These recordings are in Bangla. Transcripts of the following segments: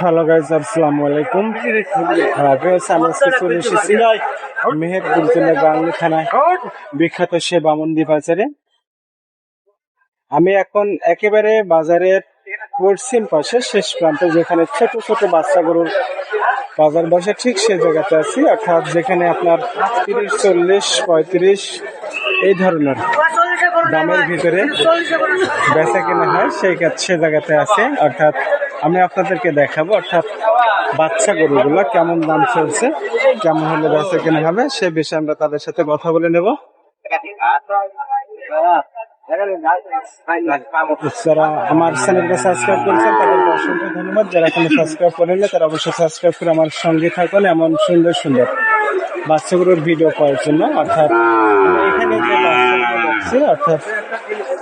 হ্যালো গাইজ আসসালামু আলাইকুম। আমি আজকে চলে এসেছি মেহেরপুর থানায়। বিখ্যাত সে বামন্দি বাজারে। আমি এখন একেবারে বাজারের পশ্চিম পাশে শেষ প্রান্তে, যেখানে ছোট ছোট বাচ্চা গরুর বাজার বসে, ঠিক সে জায়গাতে আছি। অর্থাৎ যেখানে আপনার তিরিশ, চল্লিশ, পঁয়ত্রিশ, এই ধরনের দামের ভিতরে বেচা কেনা হয়, সেই সে জায়গাতে আছে। অর্থাৎ আমি আপনাদেরকে দেখাবো, অর্থাৎ বাচ্চা গরুগুলো কেমন দাম চলছে, কেমন হলে বেচা কেনা হবে, সে বিষয়ে আমরা তাদের সাথে কথা বলে নেব। আমার সাবস্ক্রাইব ধন্যবাদ। যারা সাবস্ক্রাইব তারা অবশ্যই সাবস্ক্রাইব করে আমার সঙ্গে এমন সুন্দর সুন্দর বাচ্চাগুলোর ভিডিও পাওয়ার জন্য। অর্থাৎ এখানে বাচ্চাগুলো অর্থাৎ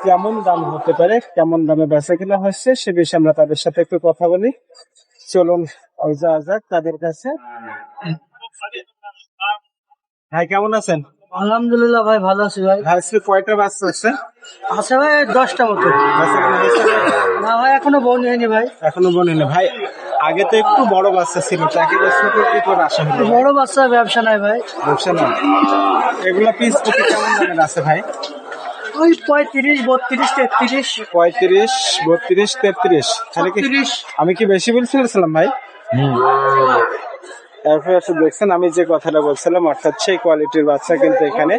কেমন দাম হতে পারে কেমন দামে বেচা কিনা হচ্ছে সে বিষয়ে আমরা তাদের সাথে একটু কথা বলি। চলুন যাওয়া যাক তাদের কাছে। ভাই কেমন আছেন? আলহামদুলিল্লাহ ভাই ভালো আছি ভাই। ভাই আজকে কয়টা বাচ্চা আছে আছে ভাই দশটা মতো। না ভাই এখনও বোন হয়নি ভাই। এখনও বলেনি ভাই আগে তো একটু বড় বাচ্চা ছিল চাকরি হলো। বড় বাচ্চা ব্যবসা নাই ভাই। ব্যবসা না এগুলা পিস কেমন দামের আছে ভাই? ওই পঁয়ত্রিশ বত্রিশ তেত্রিশ। পঁয়ত্রিশ বত্রিশ তেত্রিশ। তাহলে কি আমি কি বেশি বলছিলাম ভাই? আসলে দেখছেন আমি যে কথাটা বলছিলাম অর্থাৎ সেই কোয়ালিটির বাচ্চা কিন্তু এখানে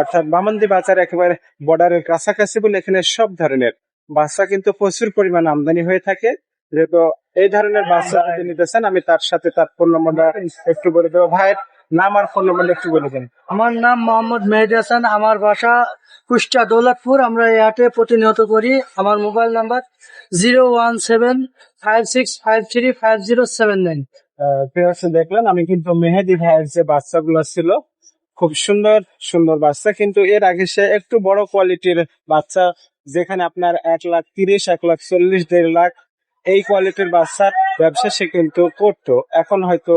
অর্থাৎ বামন্দি বাজার একেবারে বর্ডারের কাছাকাছি বলে এখানে সব ধরনের বাচ্চা কিন্তু প্রচুর পরিমাণ আমদানি হয়ে থাকে। যেহেতু এই ধরনের বাচ্চা যদি নিতে চান আমি তার সাথে তার ফোন নম্বরটা একটু বলে দেবো। ভাইয়ের নাম আর ফোন নম্বরটা একটু বলে দেন। আমার নাম মোহাম্মদ মেহেদি হাসান আমার বাসা কুষ্টা দৌলতপুর। আমরা এই হাটে প্রতিনিয়ত করি। আমার mobile number zero one seven five six five three five zero seven nine দেখলেন আমি কিন্তু মেহেদি ভাইয়ের যে বাচ্চাগুলো ছিল খুব সুন্দর সুন্দর বাচ্চা। কিন্তু এর আগে সে একটু বড় কোয়ালিটির বাচ্চা যেখানে আপনার এক লাখ তিরিশ এক লাখ চল্লিশ দেড় লাখ এই কোয়ালিটির বাচ্চার ব্যবসা সে কিন্তু করতো। এখন হয়তো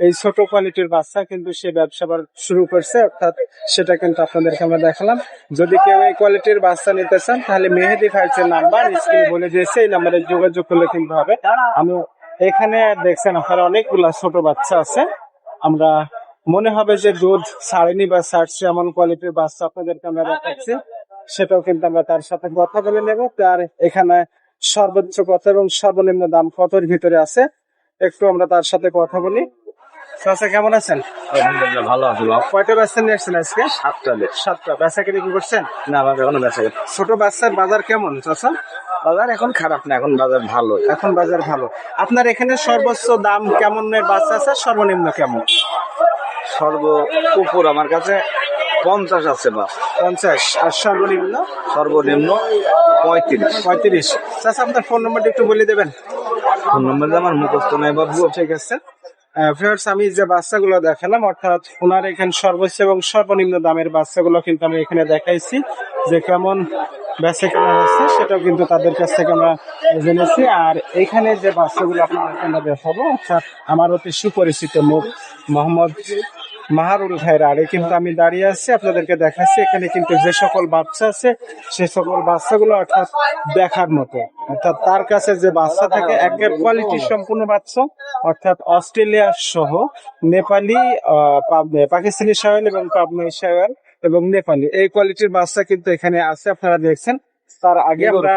এই ছোট কোয়ালিটির বাচ্চা কিন্তু সে ব্যবসা শুরু করছে, অর্থাৎ সেটা কিন্তু আপনাদেরকে আমরা দেখালাম। যদি কেউ এই কোয়ালিটির বাচ্চা নিতে চান, তাহলে মেহেদি ভাইয়ের নাম্বার, স্ক্রিনে বলে দিয়েছে, এই নাম্বারে যোগাযোগ করলে কিন্তু হবে। আমি এখানে দেখছেন, আপনারা অনেকগুলা ছোট বাচ্চা আছে। আমরা মনে হবে যে দুধ ছাড়েনি বা ছাড়ছে এমন কোয়ালিটির বাচ্চা আপনাদেরকে আমরা দেখাচ্ছি। সেটাও কিন্তু আমরা তার সাথে কথা বলে নেব। তার এখানে সর্বোচ্চ কথা এবং সর্বনিম্ন দাম কতর ভিতরে আছে, একটু আমরা তার সাথে কথা বলি। চাচা কেমন আছেন? আলহামদুলিল্লাহ ভালো আছি কয়টা বাচ্চা নিয়ে আসছেন আজকে? সাতটা সাতটা। বাচ্চা কিনে কি করছেন? না বাবা এখনও বেঁচে গেছে ছোট বাচ্চার বাজার কেমন চাচা? বাজার এখন খারাপ না এখন বাজার ভালো এখন বাজার ভালো। আপনার এখানে সর্বোচ্চ দাম কেমন বাচ্চা আছে সর্বনিম্ন কেমন? সর্ব উপর আমার কাছে পঞ্চাশ আছে বাপ। পঞ্চাশ। আর সর্বনিম্ন? সর্বনিম্ন পঁয়ত্রিশ। পঁয়ত্রিশ। চাচা আপনার ফোন নম্বরটা একটু বলে দেবেন। ফোন নম্বর আমার মুখস্থ নাই বাবু ঠিক আছে। ফ্রেন্ডস আমি যে বাচ্চাগুলো দেখালাম, অর্থাৎ ওনার এখানে সর্বোচ্চ এবং সর্বনিম্ন দামের বাচ্চাগুলো কিন্তু আমি এখানে দেখাইছি, যে কেমন বেচে কেনা হচ্ছে, সেটাও কিন্তু তাদের কাছ থেকে আমরা জেনেছি। আর এখানে যে বাচ্চাগুলো আপনার দেখাবো, অর্থাৎ আমার অতি সুপরিচিত মুখ, মোহাম্মদ মাহারুল ভাইয়ের আরে কিন্তু আমি দাঁড়িয়ে আছি, আপনাদেরকে দেখাচ্ছি, এখানে কিন্তু যে সকল বাচ্চা আছে সে সকল বাচ্চাগুলো অর্থাৎ দেখার মতো। অর্থাৎ তার কাছে যে বাচ্চা থাকে, একের কোয়ালিটি সম্পূর্ণ বাচ্চা, অর্থাৎ অস্ট্রেলিয়া সহ নেপালি পাকিস্তানি শাওয়াল এবং পাবনাই শাওয়াল এবং নেপালি। এই কোয়ালিটির বাচ্চা কিন্তু এখানে আছে, আপনারা দেখছেন। তার আগে আমরা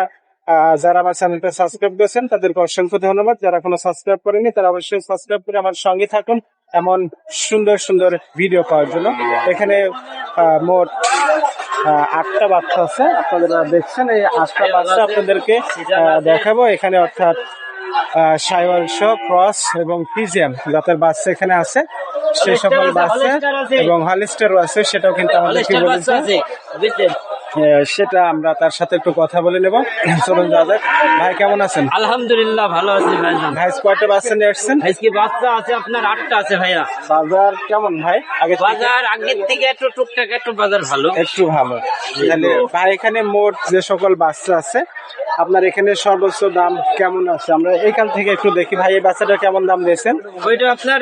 যারা আমার চ্যানেলটা সাবস্ক্রাইব করেছেন, তাদেরকে অসংখ্য ধন্যবাদ। যারা কোনো সাবস্ক্রাইব করেনি তারা অবশ্যই সাবস্ক্রাইব করে আমার সঙ্গে থাকুন। এমন সুন্দর সুন্দর ভিডিও পাওয়ার জন্য। এখানে মোট আটটা বাচ্চা আছে। আপনারা দেখছেন এই আটটা বাচ্চা আপনাদেরকে দেখাবো। এখানে অর্থাৎ সাইওয়াল শো ক্রস এবং পিজিএম জাতের বাচ্চা এখানে আছে। সেই সকল বাচ্চা এবং হলিস্টারও আছে সেটাও কিন্তু আমাদেরকে বলেছে। আহ, সেটা আমরা তার সাথে একটু কথা বলে নেব। চলুন যাওয়া যাক। ভাই কেমন আছেন? আলহামদুলিল্লাহ ভালো আছি ভাইজান ভাই কয়টা বাচ্চা নিয়ে আসছেন? আজকে বাচ্চা আছে? আপনার আটটা আছে ভাইয়া। বাজার কেমন ভাই? আগে? বাজার আগের থেকে একটু টুকটাক একটু বাজার ভালো। একটু ভালো। তাহলে ভাই এখানে মোট যে সকল বাচ্চা আছে আপনার এখানে সর্বোচ্চ দাম কেমন আছে? আমরা এখান থেকে একটু দেখি ভাই এই বাচ্চাটা কেমন দাম দিয়েছেন? ওইটা আপনার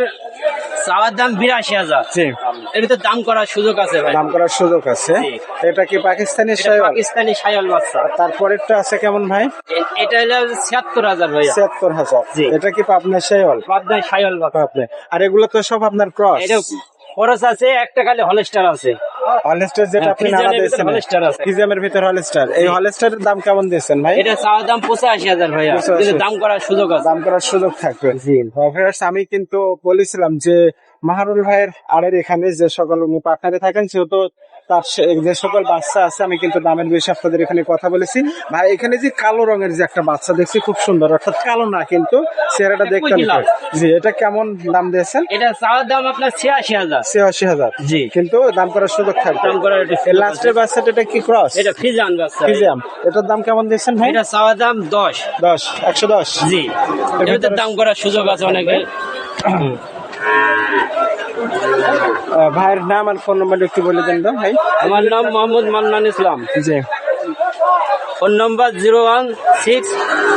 চাওয়ার দাম বিরাশি হাজার। এটা তো দাম করার সুযোগ আছে ভাই। দাম করার সুযোগ আছে। এটা কি পাকিস্তানি পাকিস্তানি সায়াল বাচ্চা। তারপরেরটা আছে কেমন ভাই? এটা হলো ছিয়াত্তর হাজার ভাই ছিয়াত্তর হাজার। এটা কি পাবনা সায়াল পাবনায় সায়াল বাচ্চা। আর এগুলো তো সব আপনার ক্রস। খরচ আছে একটা খালি হলস্টার আছে। হলস্টার যেটা আপনি হ্যাঁ, দিয়েছেন ভিতর হলস্টার আছে। ফ্রিজিয়ামের ভিতর হলস্টার এই হলস্টারের দাম কেমন দিয়েছেন ভাই? এটা চাওয়ার দাম পঁচাশি হাজার ভাই দাম করার সুযোগ আছে। দাম করার সুযোগ থাকবে। ভিউয়ার্স, আমি কিন্তু বলেছিলাম যে মাহারুল ভাইয়ের আড়ের এখানে যে সকল পার্টনারে থাকেন সেহেতু তার যে সকল বাচ্চা আছে আমি কিন্তু দামের বেশি আপনাদের এখানে কথা বলেছি। ভাই এখানে যে কালো রঙের যে একটা বাচ্চা দেখছি খুব সুন্দর। অর্থাৎ কালো না কিন্তু চেহারাটা দেখতে জি এটা কেমন দাম দিয়েছেন? এটা চাওয়ার দাম আপনার ছিয়াশি হাজার। ছিয়াশি হাজার। জি। কিন্তু দাম করার সুযোগ থাকবে। দাম করার। লাস্টের বাচ্চাটা এটা কি ক্রস এটা ফিজান বাচ্চা। ফিজিয়াম এটার দাম কেমন দিয়েছেন ভাই? এটা চাওয়ার দাম দশ। দশ একশো দশ। জি। এটাতে দাম করার সুযোগ আছে অনেকে ভাইয়ের নাম আর ফোন নাম্বার একটু বলে দেন তো ভাই। আমার নাম মোহাম্মদ মান্নান ইসলাম। জি। ফোন নম্বর zero one six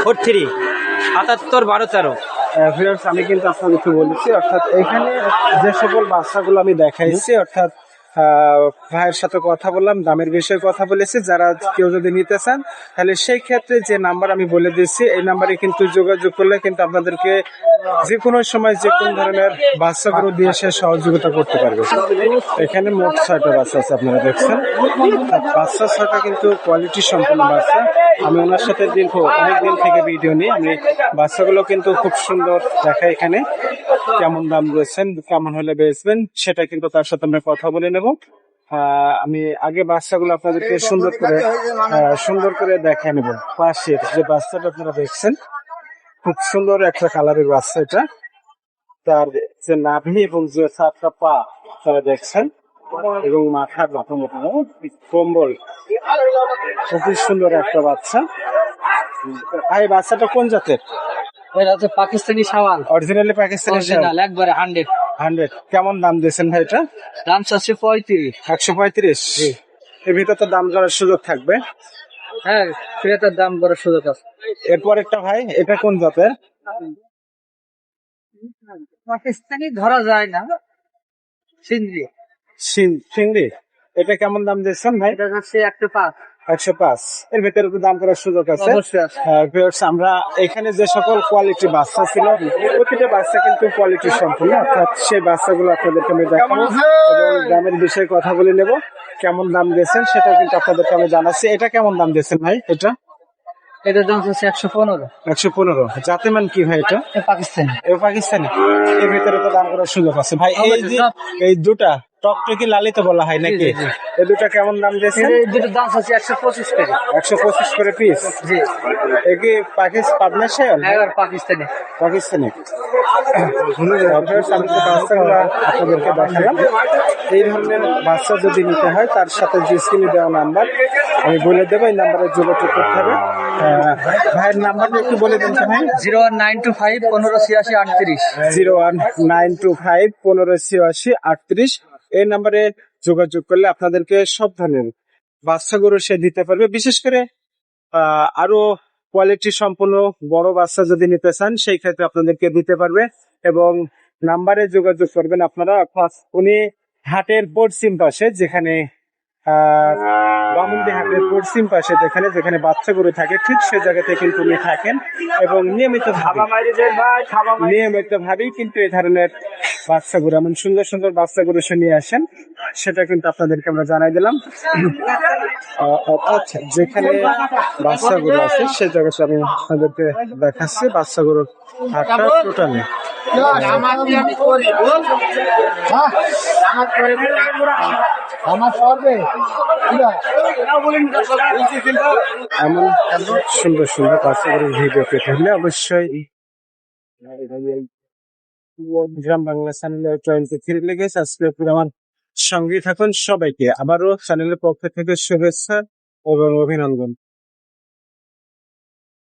four three সাতাত্তর বারো তেরো। ভিউয়ার্স আমি কিন্তু আপনাদেরকে বলেছি অর্থাৎ এখানে যে সকল বাচ্চাগুলো আমি দেখাইছি অর্থাৎ ভাইয়ের সাথে কথা বললাম দামের বিষয়ে কথা বলেছি যারা কেউ যদি নিতে চান তাহলে সেই ক্ষেত্রে যে নাম্বার আমি বলে দিয়েছি এই নাম্বারে কিন্তু যোগাযোগ করলে কিন্তু আপনাদেরকে যে কোনো সময় যে কোন ধরনের বাচ্চাগুলো দিয়ে সে সহযোগিতা করতে পারবে। এখানে মোট ছয়টা বাচ্চা আছে আপনারা দেখছেন। বাচ্চা ছয়টা কিন্তু কোয়ালিটি সম্পন্ন বাচ্চা। আমি ওনার সাথে দীর্ঘ অনেকদিন থেকে ভিডিও নিই আমি বাচ্চাগুলো কিন্তু খুব সুন্দর দেখা এখানে। কেমন দাম রয়েছেন কেমন হলে বেচবেন, সেটা কিন্তু তার সাথে আমরা কথা বলে নেব। আমি আগে বাচ্চাগুলো আপনাদেরকে সুন্দর করে সুন্দর করে দেখে নেব। পাশের যে বাচ্চাটা আপনারা দেখছেন খুব সুন্দর একটা কালারের বাচ্চা এটা। তার যে নাভি এবং যে সাতটা পা তারা দেখছেন এবং মাথার মতো মতো কম্বল। খুবই সুন্দর একটা বাচ্চা। ভাই বাচ্চাটা কোন জাতের? এটা হচ্ছে পাকিস্তানি সাওয়াল অরিজিনালি পাকিস্তানি অরিজিনাল একবারে হান্ড্রেড হান্ড্রেড কেমন দাম দিয়েছেন ভাই এটা? দাম চাচ্ছে পঁয়ত্রিশ। একশো পঁয়ত্রিশ। এর ভিতর তো দাম করার সুযোগ থাকবে। হ্যাঁ সেটার দাম করার সুযোগ আছে। এরপর একটা ভাই এটা কোন জাতের? পাকিস্তানি ধরা যায় না। সিন্দি সিং- চিংড়ি এটা কেমন দাম দিয়েছেন ভাই? এটা হচ্ছে একশো পাঁচ। একশো পাঁচ। এর ভিতরে তো দাম করার সুযোগ আছে। viewers, আমরা এখানে যে সকল কোয়ালিটি বাচ্চা ছিল প্রতিটা বাচ্চা কিন্তু কোয়ালিটি সম্পূর্ণ অর্থাৎ সেই বাচ্চাগুলো আপনাদেরকে আমি দেখাবো। এবং দামের বিষয়ে কথা বলে নেব কেমন দাম দিয়েছেন সেটা কিন্তু আপনাদেরকে আমি জানাচ্ছি। এটা কেমন দাম দিয়েছেন ভাই এটা? এটার দাম হচ্ছে একশো পনেরো। একশো পনেরো। জাতে মান কি ভাই এটা? পাকিস্তানি। এ পাকিস্তানি। এর ভিতরে তো দাম করার সুযোগ আছে। ভাই এই যে এই দুটা টকটকি লালিত বলা হয় নাকি। এই দুটা কেমন দাম দিয়েছেন? এই দুটোর দাম হচ্ছে একশো পঁচিশ করে একশো পঁচিশ করে পিস জি। একে পাকিস্তান পাবনা শেয়াল এবার পাকিস্তানি। পাকিস্তানি। আপনাদেরকে দেখালাম। এই ধরনের বাচ্চা যদি নিতে হয় তার সাথে যে স্ক্রিনে দেওয়া নাম্বার আমি বলে দেবো এই নাম্বারে যোগাযোগ করতে হবে। ভাইয়ের নাম্বারটা একটু বলে দেন ভাই। Zero one nine two five পনেরো ছিয়াশি আটত্রিশ। Zero one nine two five পনেরো ছিয়াশি আটত্রিশ। এই নাম্বারে যোগাযোগ করলে আপনাদেরকে সব ধরনের বাচ্চা গরু সে দিতে পারবে। বিশেষ করে আরও কোয়ালিটি সম্পন্ন বড় বাচ্চা যদি নিতে চান, সেই ক্ষেত্রে আপনাদেরকে দিতে পারবে এবং নাম্বারে যোগাযোগ করবেন আপনারা। উনি হাটের বোর্ড সিম পাশে যেখানে বামুন্দি হাটের পশ্চিম পাশে যেখানে যেখানে বাচ্চা গরু থাকে ঠিক সেই জায়গাতে কিন্তু উনি থাকেন এবং নিয়মিত নিয়মিত ভাবেই কিন্তু এই ধরনের বাচ্চা গরু এমন সুন্দর সুন্দর বাচ্চা গরু সে নিয়ে আসেন। সেটা কিন্তু আপনাদেরকে আমরা জানাই দিলাম। আচ্ছা যেখানে বাচ্চা গরু আছে সেই জায়গাতে আমি আপনাদেরকে দেখাচ্ছি। বাচ্চা গরুর হাটটা টোটালি। এমন সুন্দর সুন্দর গরুর ভিডিও পেতে হলে অবশ্যই গ্রাম বাংলা চ্যানেলে টোয়েন্টি থ্রি লেগে সাবস্ক্রাইব করে আমার সঙ্গে থাকুন সবাইকে। আবারও চ্যানেলের পক্ষ থেকে শুভেচ্ছা এবং অভিনন্দন।